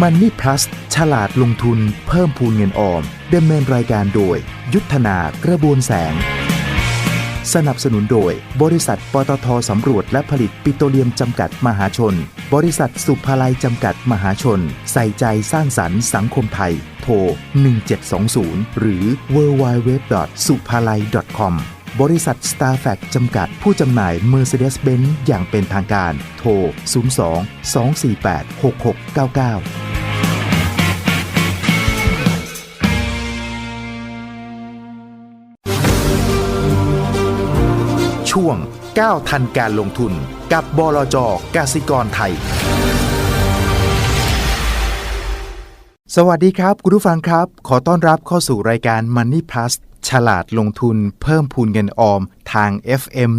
มันนี่พลัสฉลาดลงทุนเพิ่มพูนเงินออมดำเนินรายการโดย ยุทธนากระบวนแสง สนับสนุนโดย บริษัทปตทสำรวจและผลิตปิโตรเลียมจำกัดมหาชน บริษัทสุภาลัยจำกัดมหาชน ใส่ใจสร้างสรรค์สังคมไทย โทร 1720 หรือ w w w s u p a l a i com บริษัท s t a r f a c จำกัดผู้จำหน่าย Mercedes-Benz อย่างเป็นทางการ โทร 02 248 6699ช่วงก้าทันการลงทุนกับบลจกสิกรไทย สวัสดีครับ คุณผู้ฟังครับ ขอต้อนรับเข้าสู่รายการ Money Plus ฉลาดลงทุนเพิ่มพูนเงินออมทาง FM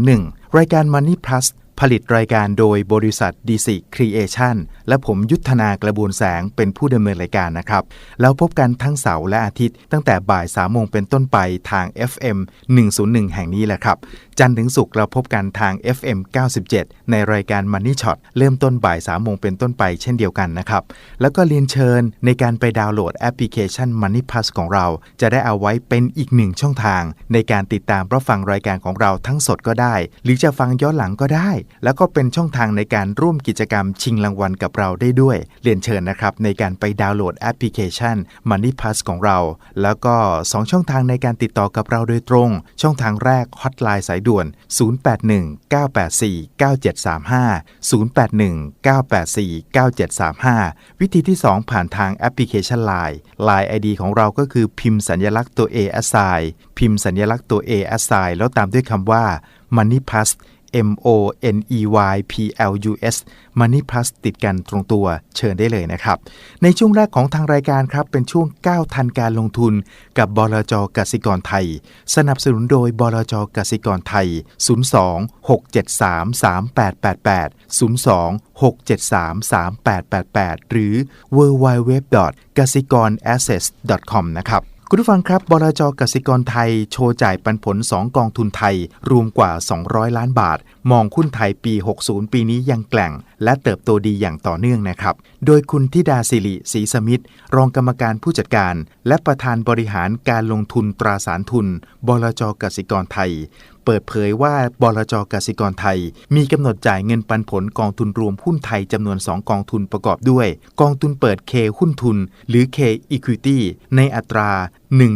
101 รายการ Money Plus ผลิตรายการโดยบริษัท DC Creation และผมยุทธนากระบวนแสงเป็นผู้ดำเนินรายการนะครับ แล้วพบกันทั้งเสาร์และอาทิตย์ ตั้งแต่บ่าย3โมงเป็นต้นไปทาง FM 101 แห่งนี้แหละครับ จันทร์ถึงศุกร์เราพบกันทาง FM 97 ในรายการ Money Shot เริ่มต้นบ่าย3โมงเป็นต้นไปเช่นเดียวกันนะครับ แล้วก็เรียนเชิญในการไปดาวน์โหลดแอปพลิเคชัน Money Plus ของเรา จะได้เอาไว้เป็นอีกหนึ่งช่องทาง ในการติดตามรับฟังรายการของเราทั้งสดก็ได้ หรือจะฟังย้อนหลังก็ได้แล้วก็เป็นช่องทางในการร่วมกิจกรรมชิงรางวัลกับเราได้ด้วย เรียนเชิญนะครับ ในการไปดาวน์โหลดแอปพลิเคชัน Money Plus ของเรา แล้วก็ 2 ช่องทางในการติดต่อกับเราโดยตรง ช่องทางแรกฮอตไลน์สายด่วน 081 984 9735 081 984 9735 วิธีที่ 2 ผ่านทางแอปพลิเคชัน Line Line ID ของเราก็คือพิมพ์สัญลักษณ์ตัว A a s s i พิมพ์สัญลักษณ์ตัว A a s s i แล้วตามด้วยคำว่า Money Plus M O N E Y P L U S Money Plus ติดกันตรงตัวเชิญได้เลยนะครับ ในช่วงแรกของทางรายการครับ เป็นช่วงก้าวทันการลงทุน กับบลจกสิกรไทย สนับสนุนโดยบลจกสิกรไทย 02 673 3888 02 673 3888 หรือ www. กสิกร assets com นะครับ คุณผู้ฟังครับ บลจกสิกรไทย โชว์จ่ายปันผล 2 กองทุนไทย รวมกว่า 200 ล้านบาท มองหุ้นไทยปี 60 ปีนี้ยังแกล่ง และเติบโตดีอย่างต่อเนื่องนะครับ โดยคุณทิดาสิริศรีสมิทธ์รองกรรมการผู้จัดการ และประธานบริหารการลงทุนตราสารทุน บลจกสิกรไทย เปิดเผยว่าบลจกสิกรไทย มีกำหนดจ่ายเงินปันผลกองทุนรวมหุ้นไทยจำนวน 2 กองทุนประกอบด้วย กองทุนเปิด K หุ้นทุน หรือ K Equity ในอัตรา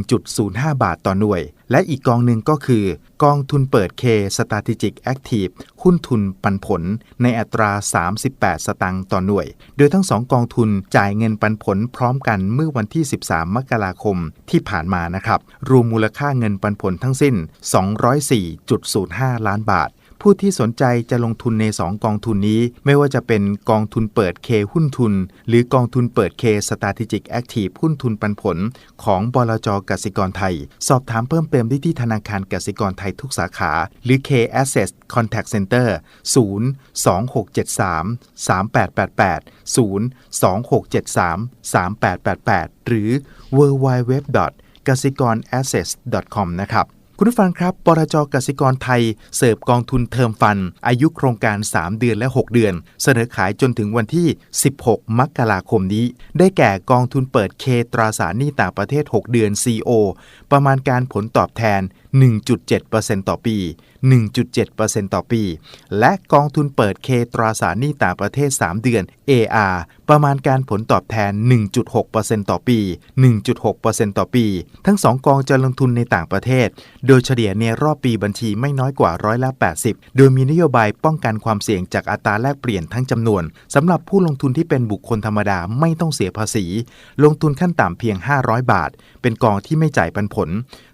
1.05 บาทต่อหน่วย และอีกกองหนึ่งก็คือ กองทุนเปิด K Strategic Active หุ้นทุนปันผลในอัตรา 38 สตางค์ต่อหน่วย โดยทั้งสองกองทุนจ่ายเงินปันผลพร้อมกันเมื่อวันที่ 13 มกราคมที่ผ่านมานะครับ รวมมูลค่าเงินปันผลทั้งสิ้น 204.05 ล้านบาท ผู้ที่สนใจจะลงทุนใน 2 กองทุนนี้ ไม่ว่าจะเป็นกองทุนเปิด K หุ้นทุน หรือกองทุนเปิด K Strategic Active หุ้นทุนปันผล ของบลจกสิกรไทย สอบถามเพิ่มเติมได้ที่ธนาคารกสิกรไทยทุกสาขา หรือ K Access Contact Center 0 2673 3888 0 2673 3888 หรือ www. กสิกร assets com นะครับ คุณผู้ฟังครับปรจกสิกรไทย เสิร์ฟกองทุนเทอมฟัน อายุโครงการ 3 เดือนและ 6 เดือน เสนอขายจนถึงวันที่ 16 มกราคมนี้ ได้แก่กองทุนเปิดเคตราสารหนี้ต่างประเทศ 6 เดือน CO ประมาณการผลตอบแทน1.7%ต่อปี 1.7%ต่อปี และกองทุนเปิดเคตราสารหนี้ต่างประเทศ 3 เดือน AR ประมาณการผลตอบแทน 1.6%ต่อปี 1.6%ต่อปี ทั้ง 2 กองจะลงทุนในต่างประเทศ โดยเฉลี่ยในรอบปีบัญชีไม่น้อยกว่าร้อยละ 80 โดยมีนโยบายป้องกันความเสี่ยงจากอัตราแลกเปลี่ยนทั้งจำนวนสำหรับผู้ลงทุนที่เป็นบุคคลธรรมดาไม่ต้องเสียภาษี ลงทุนขั้นต่ำเพียง 500 บาท เป็นกองที่ไม่จ่ายปันผล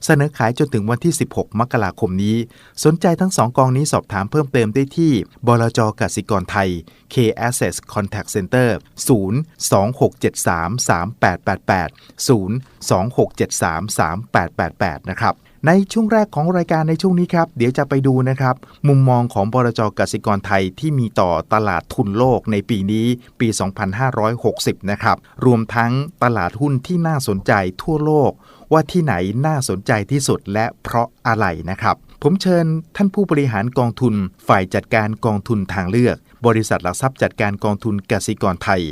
เสนอขายจนถึงวันที่16 มกราคมนี้ สนใจทั้ง2กองนี้สอบถามเพิ่มเติมได้ที่ บลจกสิกรไทย K Access Contact Center 0 2673 3888 0 2673 3888 นะครับในช่วงแรกของรายการในช่วงนี้ครับ เดี๋ยวจะไปดูนะครับ มุมมองของบรจกสิกรไทยที่มีต่อตลาดทุนโลกในปีนี้ปี 2560 นะครับ รวมทั้งตลาดหุ้นที่น่าสนใจทั่วโลก ว่าที่ไหนน่าสนใจที่สุดและเพราะอะไรนะครับ ผมเชิญท่านผู้บริหารกองทุน ฝ่ายจัดการกองทุนทางเลือก บริษัทหลักทรัพย์จัดการกองทุนกสิกรไทย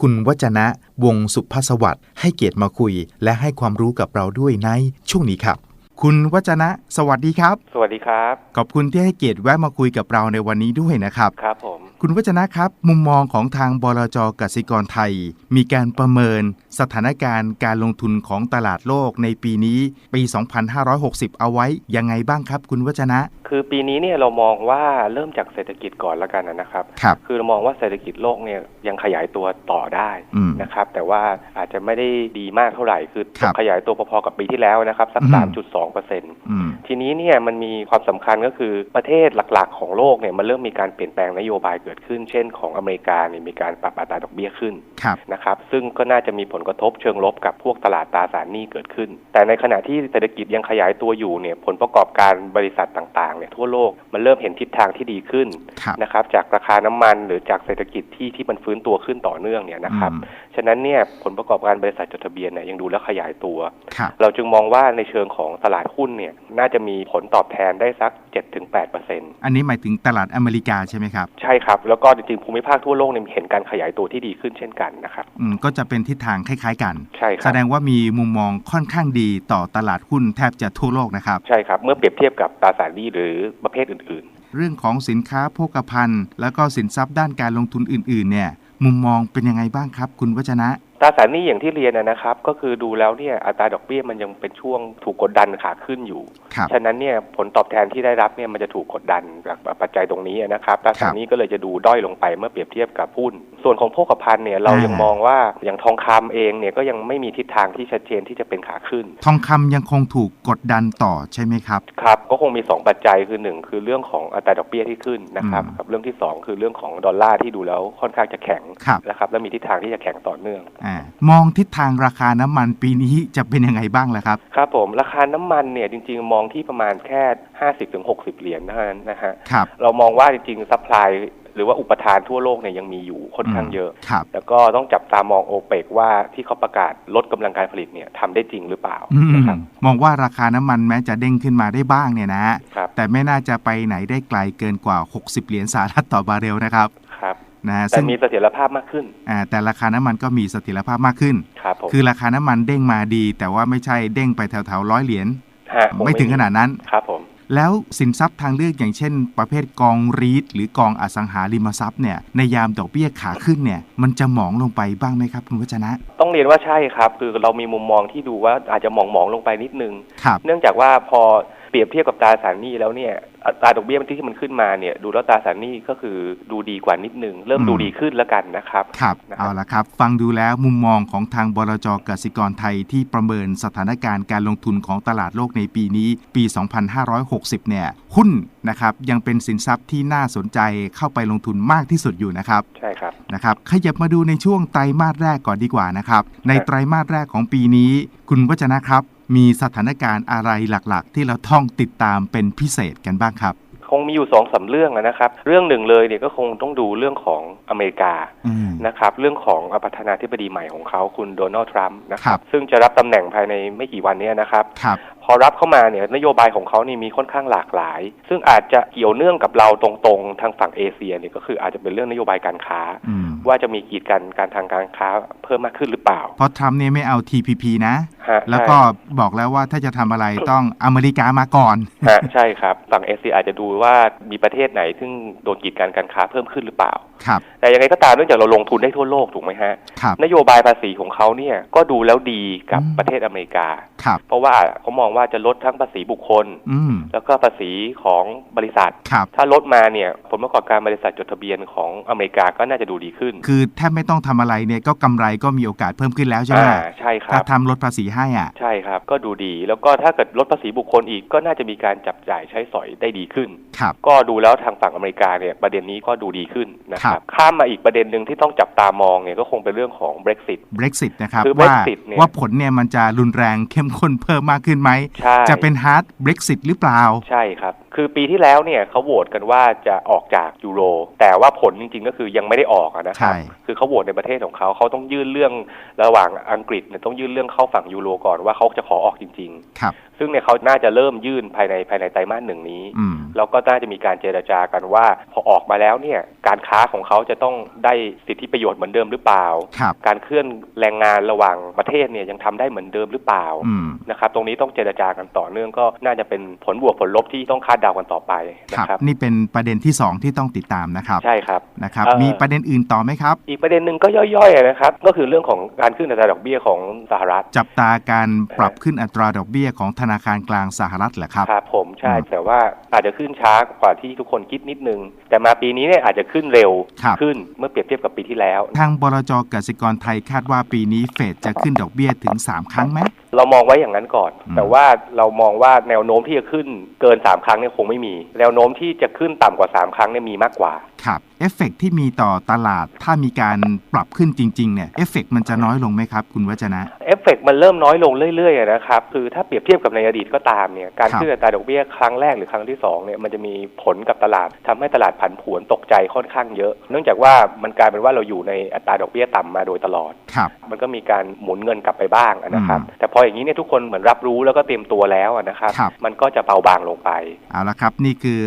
คุณวจนะ วงศ์สุภสวัสดิ์ให้เกียรติมาคุย และให้ความรู้กับเราด้วยในช่วงนี้ครับ คุณวจนะ สวัสดีครับ สวัสดีครับ ขอบคุณที่ให้เกียรติแวะมาคุยกับเราในวันนี้ด้วยนะครับ ครับผม คุณวจนะครับ มุมมองของทางบลจกสิกรไทย มีการประเมินสถานการณ์การลงทุนของตลาดโลกในปีนี้ปี 2560 เอาไว้ยังไงบ้างครับ คุณวจนะ คือปีนี้เนี่ยเรามองว่าเริ่มจากเศรษฐกิจก่อนแล้วกันนะครับครับ คือเรามองว่าเศรษฐกิจโลกเนี่ยยังขยายตัวต่อได้อืมนะครับ แต่ว่าอาจจะไม่ได้ดีมากเท่าไหร่ คือครับขยายตัวพอๆกับปีที่แล้วนะครับสักอืม3.2เปอร์เซ็นต์อืมทีนี้เนี่ยมันมีความสำคัญก็คือประเทศหลักๆ ของโลกเนี่ยมันเริ่มมีการเปลี่ยนแปลงนโยบายเกิดขึ้น เช่น ของอเมริกาเนี่ยมีการปรับอัตราดอกเบี้ยขึ้นครับนะครับ ซึ่งก็น่าจะมีผลกระทบเชิงลบกับพวกตลาดตราสารหนี้เกิดขึ้น แต่ในขณะที่เศรษฐกิจยังขยายตัวอยู่เนี่ยผลประกอบการบริษัทต่างๆเนี่ยทั่วโลกมันเริ่มเห็นทิศทางที่ดีขึ้นครับนะครับจากราคาน้ำมันหรือจากเศรษฐกิจที่ที่มันฟื้นตัวขึ้นต่อเนื่องเนี่ยนะครับอืมฉะนั้นเนี่ยผลประกอบการบริษัทจดทะเบียนเนี่ยยังดูแล้วขยายตัวครับเราจึงมองว่าในเชิงของตลาดหุ้นเนี่ยน่าจะมีผลตอบแทนได้สัก 7-8%อันนี้หมายถึงตลาดอเมริกาใช่ไหมครับ ใช่ครับ แล้วก็จริงๆภูมิภาคทั่วโลกเนี่ยเห็นการขยายตัวที่ดีขึ้นเช่นกันนะครับอืมก็จะเป็นทิศทางคล้ายๆกัน ใช่คแสรับดงว่ามีมุมมองค่อนข้างดีต่อตลาดหุ้นแทบจะทั่วโลกนะครับ ใช่ครับ เมื่อเปรียบเทียบกับตราสารหนี้หรือประเภทอื่น เรื่องของสินค้าโภคภัณฑ์ แล้วก็สินทรัพย์ด้านการลงทุนอื่นๆ เนี่ย มุมมองเป็นยังไงบ้างครับ คุณวจนะๆ ตราสารหนี้อย่างที่เรียนนะนะครับ ก็คือดูแล้วเนี่ยอัตราดอกเบี้ยมันยังเป็นช่วงถูกกดดันขาขึ้นอยู่ ครับ ฉะนั้นเนี่ยผลตอบแทนที่ได้รับเนี่ยมันจะถูกกดดันจากปัจจัยตรงนี้นะครับตราสารหนี้ก็เลยจะดูด้อยลงไปเมื่อเปรียบเทียบกับหุ้น ส่วนของโภคภัณฑ์เนี่ยเรายังอ่าม มองว่าอย่างทองคำเองเนี่ยก็ยังไม่มีทิศทางที่ชัดเจนที่จะเป็นขาขึ้น ทองคำยังคงถูกกดดันต่อใช่ไหมครับ ครับก็คงมี 2 ปัจจัยคือ 1 คือเรื่องของอัตราดอกเบี้ยที่ขึ้นนะครับอืมกับเรื่องที่ 2 คือเรื่องของดอลลาร์ที่ดูแล้วค่อนข้างจะแข็งครับ นะครับและมีทิศทางที่จะแข็งต่อเนื่อง อ่ามองทิศทางราคาน้ำมันปีนี้จะเป็นยังไงบ้างล่ะครับ ครับผมราคาน้ำมันเนี่ยจริง ๆ มองที่ประมาณแค่ 50-60 เหรียญเท่านั้นนะฮะครับเรามองว่าจริงๆซัพพลายหรือว่าอุปทานทั่วโลกเนี่ยยังมีอยู่ค่อนข้างเยอะครับแล้วก็ต้องจับตามองโอเปกว่าที่เขาประกาศลดกำลังการผลิตเนี่ยทำได้จริงหรือเปล่าอืมนะครับมองว่าราคาน้ำมันแม้จะเด้งขึ้นมาได้บ้างเนี่ยนะฮะครับแต่ไม่น่าจะไปไหนได้ไกลเกินกว่า 60 เหรียญสหรัฐต่อบาร์เรลนะครับครับ นะฮะแต่ซึ่งมีเสถียรภาพมากขึ้น อ่าแต่ราคาน้ำมันก็มีเสถียรภาพมากขึ้น ครับผมคือราคาน้ำมันเด้งมาดี แต่ว่าไม่ใช่เด้งไปแถวๆร้อยเหรียญฮะคไม่ถึงขนาดนั้น ครับผม แล้วสินทรัพย์ทางเลือกอย่างเช่น ประเภทกองรีดหรือกองอสังหาริมทรัพย์เนี่ยในยามดอกเบี้ยขาขึ้นเนี่ยมันจะหมองลงไปบ้างไหมครับคุณวัชนะต้องเรียนว่าใช่ครับ คือเรามีมุมมองที่ดูว่าอาจจะมองมองๆลงไปนิดนึง ครับ เนื่องจากว่าพอ เปรียบเทียบกับตราสารหนี้แล้วเนี่ยอัตราดอกเบี้ยที่มันขึ้นมาเนี่ย ดูแล้วตราสารหนี้ก็คือดูดีกว่านิดนึง เริ่มอืมดูดีขึ้นแล้วกันนะครับครับนะครับเอาละครับ ฟังดูแล้วมุมมองของทางบลจกสิกรไทยที่ประเมินสถานการณ์การลงทุนของตลาดโลกในปีนี้ ปี 2560 เนี่ย หุ้นนะครับยังเป็นสินทรัพย์ที่น่าสนใจเข้าไปลงทุนมากที่สุดอยู่นะครับใช่ครับนะครับขยับมาดูในช่วงไตรมาสแรกก่อนดีกว่านะครับในไตรมาสแรกของปีนี้ คุณวัชนะครับ มีสถานการณ์อะไรหลักๆ ที่เราต้องติดตามเป็นพิเศษกันบ้างครับ คงมีอยู่สองสามเรื่องอะนะครับ เรื่องหนึ่งเลยเนี่ยก็คงต้องดูเรื่องของอเมริกาอืมนะครับเรื่องของประธานาธิบดีใหม่ของเขาคุณโดนัลด์ทรัมป์นะคครัรับบซึ่งจะรับตำแหน่งภายในไม่กี่วันเนี้นะครับครับพอรับเข้ามาเนี่ยนโยบายของเขานี่มีค่อนข้างหลากหลาย ซึ่งอาจจะเกี่ยวเนื่องกับเราตรงๆ ทางฝั่งเอเชียเนี่ยก็คืออาจจะเป็นเรื่องนโยบายการค้าอืม ว่าจะมีกีดกันการทางการค้าเพิ่มมากขึ้นหรือเปล่า เพราะทรัมป์เนี่ยไม่เอา TPP นะฮะแล้วก็บอกแล้วว่าถ้าจะทำอะไรต้องอเมริกามาก่อนใช่ฮะใช่ครับฝั่งเอเชียอาจจะดูว่ามีประเทศไหน ซึ่งโดนกีดกันการค้าเพิ่มขึ้นหรือเปล่า ครับแต่ยังไงก็ตามเนื่องจากเราลงทุนได้ทั่วโลกถูกไหมฮะ ครับ นโยบายภาษีของเขาเนี่ยก็ดูแล้วดีกับอืม ประเทศอเมริกา ครับ เพราะว่าเขามองว่าจะลดทั้งภาษีบุคคล อืม แล้วก็ภาษีของบริษัท ครับ ถ้าลดมาเนี่ยผลประกอบการบริษัทจดทะเบียนของอเมริกาก็น่าจะดูดีขึ้นคือแทบไม่ต้องทำอะไรเนี่ยก็กำไรก็มีโอกาสเพิ่มขึ้นแล้วใช่ไหมอ่าใช่คถ้ารับ ทำลดภาษีให้อะ ใช่ครับ ก็ดูดี แล้วก็ถ้าเกิดลดภาษีบุคคลอีกก็น่าจะมีการจับจ่ายใช้สอยได้ดีขึ้น ครับ ก็ดูแล้วทางฝั่งอเมริกาเนี่ยประเด็นนี้ก็ดูดีขึ้นนะคครัรับบข้ามมาอีกประเด็นหนึ่งที่ต้องจับตามองเนี่ยก็คงเป็นเรื่องของ Brexit Brexit นะครับคือว่า Brexit เนี่ยว่าผลเนี่ยมันจะรุนแรงเข้มข้นเพิ่มมากขึ้นไหมใช่จะเป็น hard Brexit หรือเปล่า ใช่ครับคือปีที่แล้วเนี่ยเขาโหวตกันว่าจะออกจากยูโร แต่ว่าผลจริงๆก็คือยังไม่ได้ออกอะนะครับใช่คือเขาโหวตในประเทศของเขาเขาต้องยื่นเรื่องระหว่างอังกฤษเนี่ยต้องยื่นเรื่องเข้าฝั่งยูโรก่อนว่าเขาจะขอออกจริงครับๆซึ่งเนี่ยเขาน่าจะเริ่มยื่นภายในภายในไตรมาสหนึ่งนี้อืมแล้วก็น่าจะมีการเจรจากันว่า พอออกมาแล้วเนี่ยการค้าของเขาจะต้องได้สิทธิประโยชน์เหมือนเดิมหรือเปล่าครับการเคลื่อนแรงงานระหว่างประเทศเนี่ยยังทำได้เหมือนเดิมหรือเปล่าอืมนะครับตรงนี้ต้องเจรจากันต่อเนื่องก็น่าจะเป็นผลบวกผลลบที่ต้องคาดเดากันต่อไปคนะรับครับ นี่เป็นประเด็นที่สองที่ต้องติดตามนะครับใช่ครับนะครับเอ่อมีประเด็นอื่นต่อไหมครับ อีกประเด็นหนึ่งก็ย่อยๆนะครับ ก็คือเรื่องของการขึ้นอัตราดอกเบี้ยของสหรัฐ จับตาการปรับขึ้นอัตราดอกเบี้ยของธนาคารกลางสหรัฐเหรอครับครับผมใช่อืมแต่ว่าอาจจะขึ้นช้ากว่าที่ทุกคนคิดนิดนึง แต่มาปีนี้เนี่ยอาจจะขึ้นเร็วครับขึ้นเมื่อเปรียบเทียบกับปีที่แล้ว ทางบลจกสิกรไทยคาดว่าปีนี้เฟดจะขึ้นดอกเบี้ยถึง 3 ครั้งไหมเรามองไว้อย่างนั้นก่อนอืมแต่ว่าเรามองว่าแนวโน้มที่จะขึ้นเกิน 3 ครั้งเนี่ยคงไม่มี แนวโน้มที่จะขึ้นต่ำกว่า 3 ครั้งเนี่ยมีมากกว่า ครับ เอฟเฟกต์ที่มีต่อตลาดถ้ามีการปรับขึ้นจริงๆเนี่ยเอฟเฟกต์มันจะน้อยลงไหมครับ คุณวัจนะเอฟเฟกต์มันเริ่มน้อยลงเรื่อยๆอะนะครับคือถ้าเปรียบเทียบกับในอดีตก็ตามเนี่ยการครับขึ้นอัตราดอกเบี้ยครั้งแรกหรือครั้งที่สองเนี่ยมันจะมีผลกับตลาดทำให้ตลาดผันผวนตกใจค่อนข้างเยอะ เนื่องจากว่ามันกลายเป็นว่าเราอยู่ในอัตราดอกเบี้ยต่ำมาโดยตลอดครับมันก็มีการหมุนเงินกลับไปบ้างอะนะครับอืมแต่พออย่างนี้เนี่ยทุกคนเหมือนรับรู้แล้วก็เตรียมตัวแล้วอะนะครับครับมันก็จะเบาบางลงไปเอาละครับนี่คือ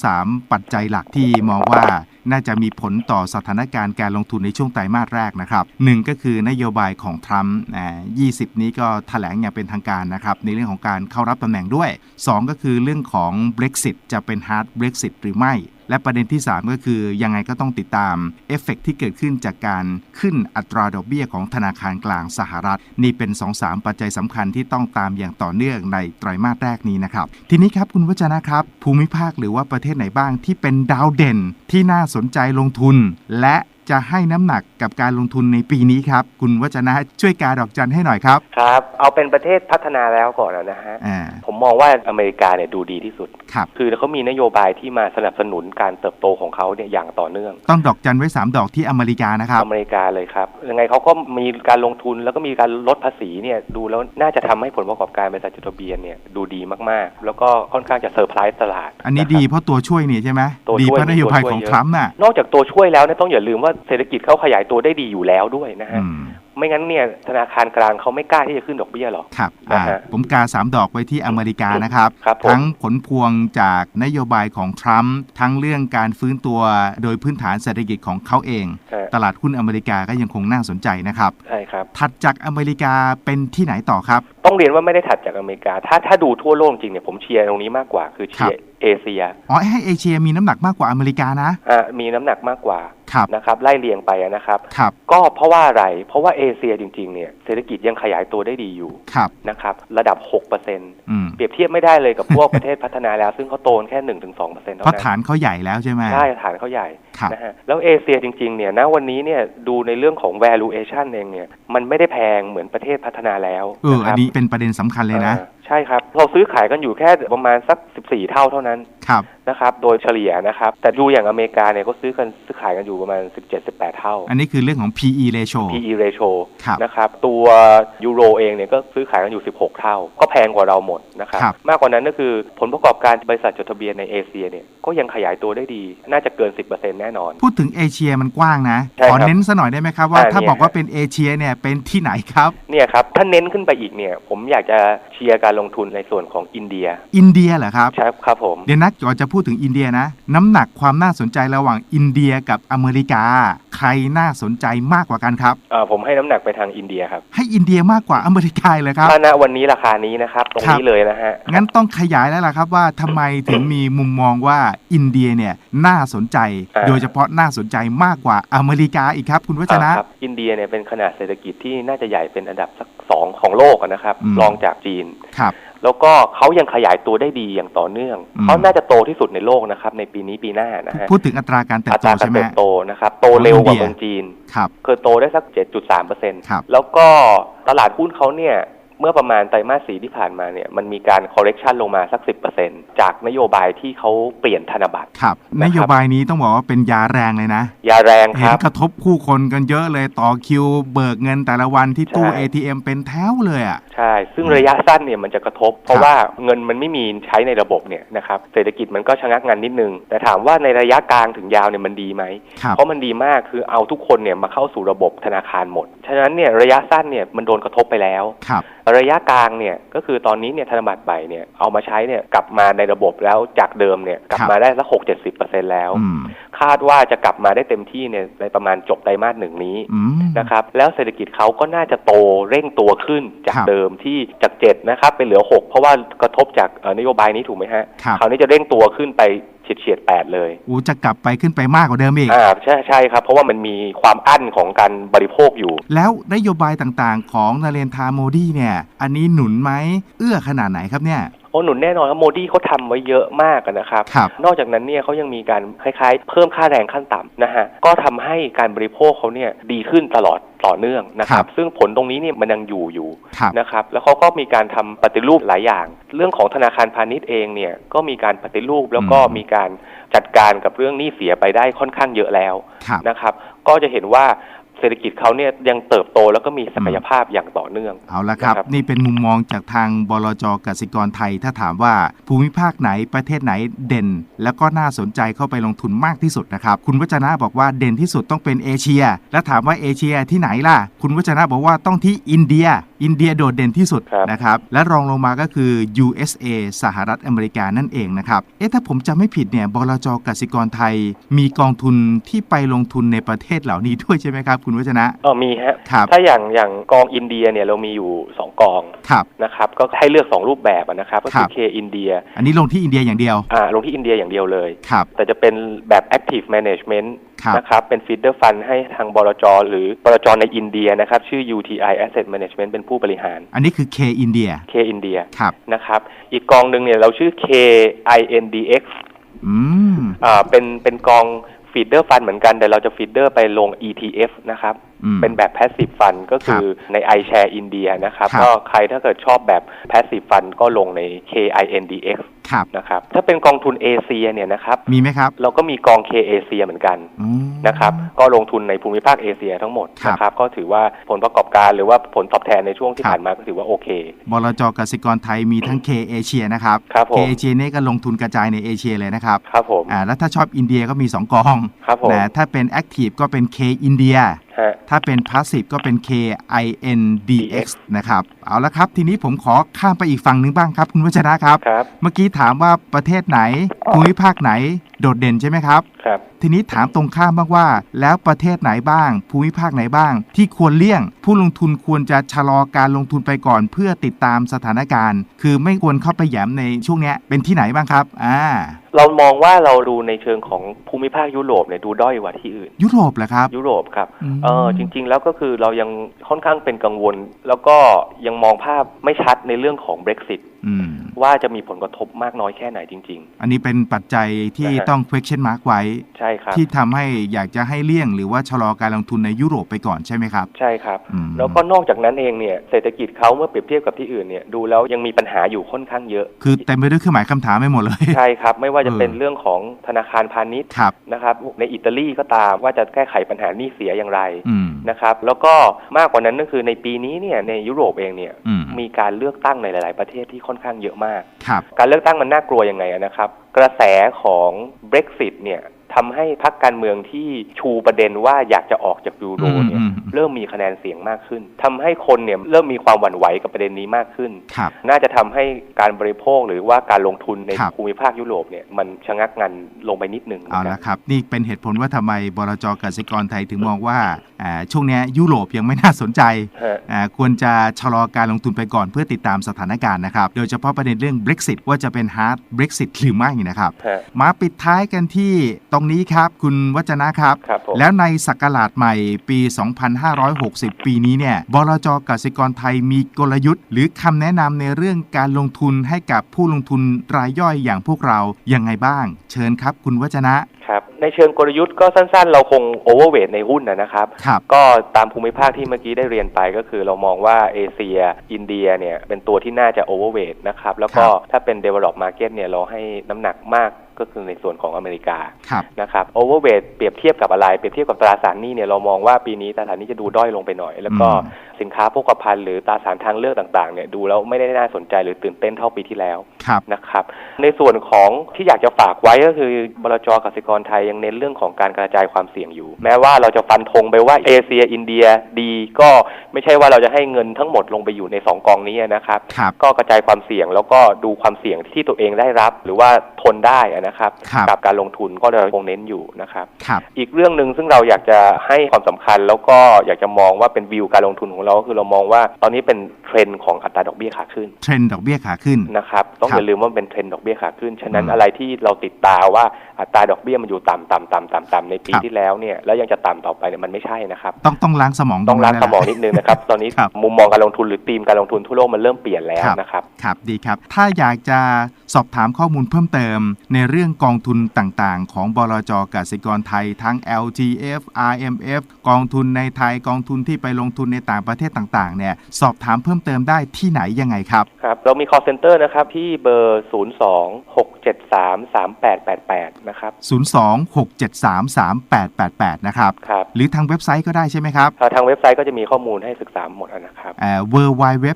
2-3 ปัจจัยหลักที่มองว่าน่าจะมีผลต่อสถานการณ์การลงทุนในช่วงไตรมาสแรกนะครับหนึ่งก็คือนโยบายของทรัมป์อ่า20 นี้ก็แถลงอย่างเป็นทางการนะครับ ในเรื่องของการเข้ารับตำแหน่งด้วย 2 ก็คือเรื่องของ Brexit จะเป็น Hard Brexit หรือไม่ และประเด็นที่ 3 ก็คือยังไงก็ต้องติดตามเอฟเฟกต์ที่เกิดขึ้นจากการขึ้นอัตราดอกเบี้ยของธนาคารกลางสหรัฐ นี่เป็น 2-3 ปัจจัยสำคัญที่ต้องตามอย่างต่อเนื่องในไตรมาสแรกนี้นะครับ ทีนี้ครับคุณวัจนะครับ ภูมิภาคหรือว่าประเทศไหนบ้างที่เป็นดาวเด่นที่น่าสนใจลงทุน และ จะให้น้ำหนักกับการลงทุนในปีนี้ครับ คุณวัจนะช่วยกาดอกจันให้หน่อยครับ ครับ เอาเป็นประเทศพัฒนาแล้วก่อนอะนะฮะ อ่า ผมมองว่าอเมริกาเนี่ยดูดีที่สุด ครับ คือเขามีนโยบายที่มาสนับสนุนการเติบโตของเขาเนี่ยอย่างต่อเนื่อง ต้องดอกจันไว้ 3 ดอกที่อเมริกานะครับ อเมริกาเลยครับ ยังไงเขาก็มีการลงทุนแล้วก็มีการลดภาษีเนี่ยดูแล้วน่าจะทำให้ผลประกอบการบริษัทจดทะเบียนเนี่ยดูดีมากๆ แล้วก็ค่อนข้างจะเซอร์ไพรส์ตลาดอันนี้ะครับ ดีเพราะตัวช่วยนี่ใช่ไหมตัวดีช่วยเพราะนโยบายของมีตัวช่วยเยอะ ทรัมป์น่ะ นอกจากตัวช่วยแล้วเนี่ยต้องอย่าลืมว่าเศรษฐกิจเขาขยายตัวได้ดีอยู่แล้วด้วยนะฮะอืมไม่งั้นเนี่ยธนาคารกลางเขาไม่กล้าที่จะขึ้นดอกเบี้ยหรอกครับอ่านะฮะผมกาสามดอกไว้ที่อเมริกานะครับครับผมทั้งผลพวงจากนโยบายของทรัมป์ทั้งเรื่องการฟื้นตัวโดยพื้นฐานเศรษฐกิจของเขาเองฮะตลาดหุ้นอเมริกาก็ยังคงน่าสนใจนะครับใช่ครับถัดจากอเมริกาเป็นที่ไหนต่อครับ ต้องเรียนว่าไม่ได้ถัดจากอเมริกา ถ้าถ้าดูทั่วโลกจริงเนี่ยผมเชียร์ตรงนี้มากกว่าคือเชียร์ เอเชียอ๋อให้เอเชียมีน้ำหนักมากกว่าอเมริกานะอะมีน้ำหนักมากกว่าครับนะครับไล่เรียงไปอะนะครับ ครับ ก็เพราะว่าอะไร เพราะว่าเอเชียจริงๆเนี่ยเศรษฐกิจยังขยายตัวได้ดีอยู่ครับนะครับระดับ 6%เอืมปรียบเทียบไม่ได้เลยกับพวก ประเทศพัฒนาแล้ว ซึ่งเขาโตแค่1-2%เท่าเพราะนั้นฐานเขาใหญ่แล้วใช่ไหมใช่ฐานเขาใหญ่ ครับ นะฮะแล้วเอเชียจริงๆ เนี่ยณวันนี้เนี่ยดูในเรื่องของ valuation เองเนี่ยมันไม่ได้แพงเหมือนประเทศพัฒนาแล้วเออนะคอัรันบนี้เป็นประเด็นสำคัญเลยนะอ่า ใช่ครับ เราซื้อขายกันอยู่แค่ประมาณสัก 14 เท่าเท่านั้นครับนะครับ โดยเฉลี่ยนะครับ แต่ดูอย่างอเมริกาเนี่ยก็ซื้อกันซื้อขายกันอยู่ประมาณ 17-18 เท่า อันนี้คือเรื่องของ PE ratio PE ratio ครับนะครับ ตัวยูโรเองเนี่ยก็ซื้อขายกันอยู่ 16 เท่า ก็แพงกว่าเราหมดนะครับครับ มากกว่านั้นก็คือผลประกอบการบริษัทจดทะเบียนในเอเชียเนี่ยก็ยังขยายตัวได้ดี น่าจะเกิน 10%แน่นอน พูดถึงเอเชียมันกว้างนะใช่ขอครับเน้นซะหน่อยได้ไหมครับว่าอ่าถ้าเนี่ยบอกว่าเป็นเอเชียเนี่ยเป็นที่ไหนครับ เนี่ยครับ ถ้าเน้นขึ้นไปอีกเนี่ยผมอยากจะเชียร์การลงทุนในส่วนของอินเดีย อินเดียเหรอครับ ใช่ครับผม เดี๋ยวนักก่อนจะพูดถึงอินเดียนะ น้ำหนักความน่าสนใจระหว่างอินเดียกับอเมริกา ใครน่าสนใจมากกว่ากันครับ เอ่อผมให้น้ำหนักไปทางอินเดียครับ ให้อินเดียมากกว่าอเมริกาเลยครับ ถ้าณวันนี้ราคานี้นะครับ ตรงครับนี้เลยนะฮะ งั้นต้องขยายแล้วล่ะครับว่าทำไมถึงมีมุมมองว่าอินเดียเนี่ยน่าสนใจ อ่า โดยเฉพาะน่าสนใจมากกว่าอเมริกาอีกครับ คุณวัชนะ อ่าครับอินเดียเนี่ยเป็นขนาดเศรษฐกิจที่น่าจะใหญ่เป็นอันดับสักสองของโลกอะนะครับ อืม รองจากจีน ครับ แล้วก็เขายังขยายตัวได้ดีอย่างต่อเนื่องอืมเขาน่าจะโตที่สุดในโลกนะครับ ในปีนี้ปีหน้านะฮะพูดถึงอัตราการเติอับโตตราการใช่ไหมเติบโตนะครับ โตเร็วกว่าเมืองจีน ครับเคยโตได้สัก 7.3เปอร์เซ็นต์ครับแล้วก็ตลาดหุ้นเขาเนี่ย เมื่อประมาณไตรมาสสีที่ผ่านมาเนี่ยมันมีการ correction ลงมาสัก 10%จากนโยบายที่เขาเปลี่ยนธนบัตรครับนะครับ นโยบายนี้ต้องบอกว่าเป็นยาแรงเลยนะ ยาแรงคเห็นรับ กระทบผู้คนกันเยอะเลยต่อคิว เบิกเงินแต่ละวันที่ตู้ ใช่ ATM เป็นแถวเลยอะ ใช่ ซึ่งระยะสั้นเนี่ยมันจะกระทบ เพราะว่าเงินมันไม่มีใช้ในระบบเนี่ยนะครับเศรษฐกิจมันก็ชะงักงันนิดนึง แต่ถามว่าในระยะกลางถึงยาวเนี่ยมันดีไหม ครับ เพราะมันดีมากคือเอาทุกคนเนี่ยมาเข้าสู่ระบบธนาคารหมด ฉะนั้นเนี่ยระยะสั้นเนี่ยมันโดนกระทบไปแล้ว ครับระยะกลางเนี่ยก็คือตอนนี้เนี่ยธนบัตรใบเนี่ยเอามาใช้เนี่ยกลับมาในระบบแล้วจากเดิมเนี่ยกลับมาได้สักหกเจ็ดสิบเปอร์เซ็นแล้วอืมคาดว่าจะกลับมาได้เต็มที่เนี่ยในประมาณจบไตรมาสหนึ่งนี้อืมนะครับแล้วเศรษฐกิจเขาก็น่าจะโตเร่งตัวขึ้นจากครับเดิมที่จากเจ็ดนะครับไปเหลือหกเพราะว่ากระทบจากเอ่อนโยบายนี้ถูกไหมฮะครับคราวนี้จะเร่งตัวขึ้นไป เฉียดเฉียดแปดเลยอูจะกลับไปขึ้นไปมากกว่าเดิมอีกอ่าใช่ใช่ครับ เพราะว่ามันมีความอั้นของการบริโภคอยู่ แล้วนโยบายต่างๆ ของนเรนทราโมดีเนี่ย อันนี้หนุนไหมเอื้อขนาดไหนครับเนี่ยโอ้ หนุนแน่นอนครับโมดีเขาทำไว้เยอะมากอะนะครับครับ นอกจากนั้นเนี่ยเขายังมีการคล้ายๆ เพิ่มค่าแรงขั้นต่ำนะฮะก็ทำให้การบริโภคเขาเนี่ยดีขึ้นตลอดต่อเนื่องนะคครัรับบซึ่งผลตรงนี้เนี่ยมันยังอยู่อยู่ครับนะครับ แล้วเขาก็มีการทำปฏิรูปหลายอย่าง เรื่องของธนาคารพาณิชย์เองเนี่ยก็มีการปฏิรูปแล้วก็อืมมีการจัดการกับเรื่องหนี้เสียไปได้ค่อนข้างเยอะแล้วครับนะครับ ก็จะเห็นว่า เศรษฐกิจเขาเนี่ยยังเติบโตแล้วก็มีศักยภาพอย่างต่อเนื่อง เอาละครับนะครับ นี่เป็นมุมมองจากทางบลจกสิกรไทย ถ้าถามว่าภูมิภาคไหนประเทศไหนเด่น แล้วก็น่าสนใจเข้าไปลงทุนมากที่สุดนะครับ คุณวัจนะบอกว่าเด่นที่สุดต้องเป็นเอเชีย แล้วถามว่าเอเชียที่ไหนล่ะ คุณวัจนะบอกว่าต้องที่อินเดีย อินเดียโดดเด่นที่สุดครับนะครับ และรองลงมาก็คือ USA สหรัฐอเมริกานั่นเองนะครับ เอ๊ะถ้าผมจำไม่ผิดเนี่ยบลจกสิกรไทย มีกองทุนที่ไปลงทุนในประเทศเหล่านี้ด้วยใช่ไหมครับคุณวัจนะเออมีฮะครับถ้าอย่างอย่างกองอินเดียเนี่ยเรามีอยู่สองกองครับนะครับก็ให้เลือก 2 รูปแบบอะนะครับก็คืครัอบเคอินเดีย อันนี้ลงที่อินเดียอย่างเดียวอ่าลงที่อินเดียอย่างเดียวเลยครับแต่จะเป็นแบบ active management ครับนะครับเป็น feeder fund ให้ทางบลจหรือบลจในอินเดียนะครับชื่อ UTI Asset Management เป็นผู้บริหาร อันนี้คือ K อินเดีย K อินเดียครับนะครับอีกกองหนึ่งเนี่ยเราชื่อ KINDX อืมอ่าเป็นเป็นกอง ฟีดเดอร์ฟันเหมือนกันแต่เราจะฟีดเดอร์ไปลง ETF นะครับ เป็นแบบ passive fund ก็คือใน iShare India นะครับครับก็ใครถ้าเกิดชอบแบบ passive fund ก็ลงใน KINDX ครับนะครับถ้าเป็นกองทุนเอเชียเนี่ยนะครับมีไหมครับเราก็มีกอง K เอเชียเหมือนกันอืมนะครับก็ลงทุนในภูมิภาคเอเชียทั้งหมดครับนะครับก็ถือว่าผลประกอบการหรือว่าผลตอบแทนในช่วงที่ครับผ่านมาก็ถือว่าโอเคบลจกสิกรไทยมีทั้ง K เอเชียนะครับครับผม K เอเชียนี่ก็ลงทุนกระจายในเอเชียเลยนะครับครับผมอ่าแล้วถ้าชอบอินเดียก็มี 2 กองครับผมนะถ้าเป็น Active ก็เป็น K อินเดียฮะ ถ้าเป็น Passive ก็เป็น K I N D X นะครับ เอาละครับ ทีนี้ผมขอข้ามไปอีกฝั่งหนึ่งบ้างครับ คุณวัชนะครับครับเมื่อกี้ถามว่าประเทศไหนภูมิภาคไหน โดดเด่นใช่ไหมครับ ครับ ทีนี้ถามตรงข้ามบ้างว่า แล้วประเทศไหนบ้าง ภูมิภาคไหนบ้าง ที่ควรเลี่ยง ผู้ลงทุนควรจะชะลอการลงทุนไปก่อน เพื่อติดตามสถานการณ์ คือไม่ควรเข้าไปแหยมในช่วงเนี้ยเป็นที่ไหนบ้างครับอ่าเรามองว่าเราดูในเชิงของภูมิภาคยุโรปเนี่ยดูด้อยกว่าที่อื่น ยุโรปเหรอครับ ยุโรปครับมเออจริง ๆ แล้วก็คือเรายังค่อนข้างเป็นกังวล แล้วก็ยังมองภาพไม่ชัดในเรื่องของ Brexit อืม ว่าจะมีผลกระทบมากน้อยแค่ไหนจริงอันนี้เป็นปัจจัยที่นะฮะต้อง question mark ไว้ๆ ใช่ครับ ที่ทำให้อยากจะให้เลี่ยง หรือว่าชะลอการลงทุนในยุโรปไปก่อนใช่ไหมครับ ใช่ครับ อืม แล้วก็นอกจากนั้นเองเนี่ยเศรษฐกิจเขาเมื่อเปรียบเทียบกับที่อื่นเนี่ยดูแล้วยังมีปัญหาอยู่ค่อนข้างเยอะ คือเต็มไปด้วยเครื่องหมายคำถามไม่หมดเลย ใช่ครับ ไม่ว่าจะเป็นเออเรื่องของธนาคารพาณิชย์ครับ นะครับในอิตาลีก็ตามว่าจะแก้ไขปัญหาหนี้เสียอย่างไรอืม นะครับแล้วก็มากกว่านั้นก็คือในปีนี้เนี่ยในยุโรปเองเนี่ยอืม มีการเลือกตั้งในหลาย ๆ ประเทศที่ค่อนข้างเยอะมาก ครับ การเลือกตั้งมันน่ากลัวยังไงอะนะครับ กระแสของ Brexit เนี่ย ทำให้พรรคการเมืองที่ชูประเด็นว่าอยากจะออกจากยูโรเนี่ยอืมอืมเริ่มมีคะแนนเสียงมากขึ้นทำให้คนเนี่ยเริ่มมีความหวั่นไหวกับประเด็นนี้มากขึ้นครับน่าจะทำให้การบริโภคหรือว่าการลงทุนในครับภูมิภาคยุโรปเนี่ยมันชะงักงันลงไปนิดนึงเอานะละครับ นี่เป็นเหตุผลว่าทำไมบลจกสิกรไทยถึงมองว่าอ่าช่วงเนี้ยยุโรปยังไม่น่าสนใจฮะอ่าควรจะชะลอการลงทุนไปก่อนเพื่อติดตามสถานการณ์นะครับ โดยเฉพาะประเด็นเรื่อง Brexit ว่าจะเป็น hard Brexit หรือไม่นะครับฮะมาปิดท้ายกันที่ตรงนี้ครับคุณวัจนะครับ ครับผม แล้วในศักราชใหม่ปี 2560 ปีนี้เนี่ยบลจกสิกรไทยมีกลยุทธ์ หรือคำแนะนำในเรื่องการลงทุนให้กับผู้ลงทุนรายย่อยอย่างพวกเรายังไงบ้าง เชิญครับ คุณวัจนะครับ ในเชิงกลยุทธ์ก็สั้นๆ เราคงโอเวอร์เวทในหุ้นนะนะครับ ครับ ก็ตามภูมิภาคที่เมื่อกี้ได้เรียนไปก็คือเรามองว่าเอเชีย อินเดียเนี่ยเป็นตัวที่น่าจะโอเวอร์เวทนะครับ แล้วก็ครับถ้าเป็น develop market เนี่ยเราให้น้ำหนักมาก ก็คือในส่วนของอเมริกาครับนะครับโอเวอร์เวทเปรียบเทียบกับอะไร เปรียบเทียบกับตราสารหนี้เนี่ยเรามองว่าปีนี้ตราสารหนี้จะดูด้อยลงไปหน่อย แล้วก็อืม สินค้าโภคภัณฑ์หรือตราสารทางเลือกต่างๆเนี่ยดูแล้วไม่ได้น่าสนใจหรือตื่นเต้นเท่าปีที่แล้วครับนะครับ ในส่วนของที่อยากจะฝากไว้ก็คือบลจกสิกรไทยยังเน้นเรื่องของการกระจายความเสี่ยงอยู่ แม้ว่าเราจะฟันธงไปว่าเอเชียอินเดียดีก็ไม่ใช่ว่าเราจะให้เงินทั้งหมดลงไปอยู่ในสองกองนี้นะครับครับก็กระจายความเสี่ยงแล้วก็ดูความเสี่ยงที่ตัวเองได้รับ หรือว่าทนได้นะครับครับกับการลงทุนก็เราคงเน้นอยู่นะครับครับอีกเรื่องหนึ่งซึ่งเราอยากจะให้ความสำคัญแล้วก็อยากจะมองว่าเป็นวิวการลงทุนของเราก็คือเรามองว่าตอนนี้เป็นเทรนด์ของอัตราดอกเบี้ยขาขึ้นเทรนด์ดอกเบี้ยขาขึ้นนะครับต้องครับอย่าลืมว่ามันเป็นเทรนด์ดอกเบี้ยขาขึ้นฉะนั้นอืมอะไรที่เราติดตาว่าอัตราดอกเบี้ยมันอยู่ต่ำต่ำต่ำต่ำต่ำในปีครับที่แล้วเนี่ยแล้วยังจะต่ำต่อไปเนี่ยมันไม่ใช่นะครับต้องต้องล้างสมองต้องล้างนั้นสแหละมองนิดนึงนะครับตอนนี้ครับมุมมองการลงทุนหรือธีมการลงทุนทั่วโลกมันเริ่มเปลี่ยนแล้วครับนะครับครับดีครับ ถ้าอยากจะสอบถามข้อมูลเพิ่มเติม ในเรื่องกองทุนต่างๆ ของบลจกสิกรไทยทั้ง LTF RMF กองทุนในไทยกองทุนที่ไปลงทุนในต่างประเทศต่างๆเนี่ยสอบถามเพิ่มเติมได้ที่ไหนยังไงครับ ครับ เรามี call center นะครับ ที่เบอร์ 0 2 6 7 3 3 8 8 8 นะครับ 026733888 นะครับ ครับ หรือทางเว็บไซต์ก็ได้ใช่ไหมครับ เอ่อทางเว็บไซต์ก็จะมีข้อมูลให้ศึกษาหมดนะครับ w w w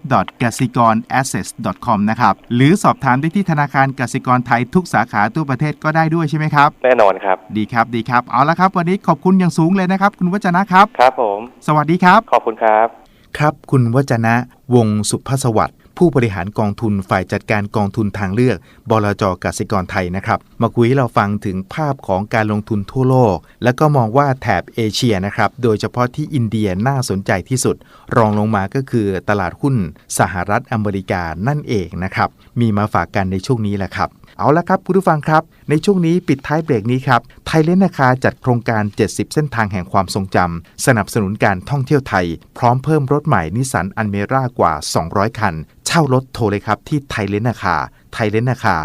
g a s i k o r a s s e t c o m นะครับ หรือสอบถามได้ที่ธนาคารกสิกรไทยทุกสาขาทั่วประเทศก็ได้ด้วยใช่ไหมครับ แน่นอนครับ ดีครับดีครับ เอาละครับ วันนี้ขอบคุณอย่างสูงเลยนะครับ คุณวัจนะครับ ครับผม สวัสดีครับ ขอบคุณครับ ครับ คุณวัจนะ วงสุภสวัสดิ์ผู้บริหารกองทุนฝ่ายจัดการกองทุนทางเลือก บลจกสิกรไทยนะครับ มาคุยให้เราฟังถึงภาพของการลงทุนทั่วโลก และก็มองว่าแถบเอเชียนะครับ โดยเฉพาะที่อินเดียน่าสนใจที่สุด รองลงมาก็คือตลาดหุ้นสหรัฐอเมริกานั่นเองนะครับ มีมาฝากกันในช่วงนี้แหละครับ เอาละครับคุณผู้ฟังครับ ในช่วงนี้ปิดท้ายเบรกนี้ครับ ไทยเลนนาคาจัดโครงการ 70 เส้นทางแห่งความทรงจำสนับสนุนการท่องเที่ยวไทย พร้อมเพิ่มรถใหม่นิสสันอันเมร่ากว่า 200 คัน เช่ารถโทรเลยครับที่ไทยเลนนาคาไทยเลนนาคา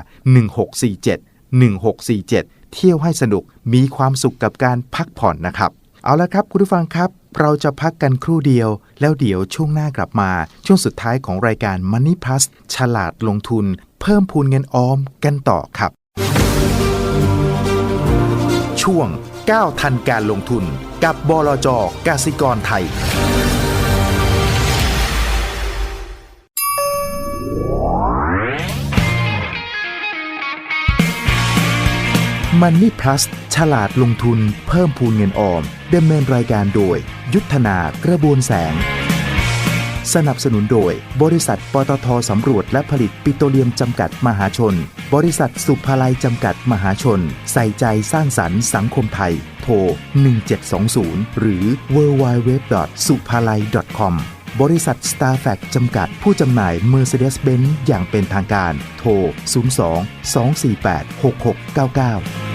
1647 1647 เที่ยวให้สนุกมีความสุขกับการพักผ่อนนะครับ เอาละครับคุณผู้ฟังครับ เราจะพักกันครู่เดียว แล้วเดี๋ยวช่วงหน้ากลับมา ช่วงสุดท้ายของรายการ Money Plus ฉลาดลงทุน เพิ่มพูนเงินออมกันต่อครับ ช่วงก้าวทันการลงทุนกับบลจกสิกรไทย Money Plus ฉลาดลงทุนเพิ่มพูนเงินออมดำเนินรายการโดย ยุทธนากระบวนแสง สนับสนุนโดย บริษัทปตทสำรวจและผลิตปิโตรเลียมจำกัดมหาชน บริษัทสุภาลัยจำกัดมหาชน ใส่ใจสร้างสรรค์สังคมไทย โทร 1720 หรือ www. s u p a l a i com บริษัท s t a r f a c จำกัดผู้จำหน่าย Mercedes-Benz อย่างเป็นทางการ โทร 02 248 6699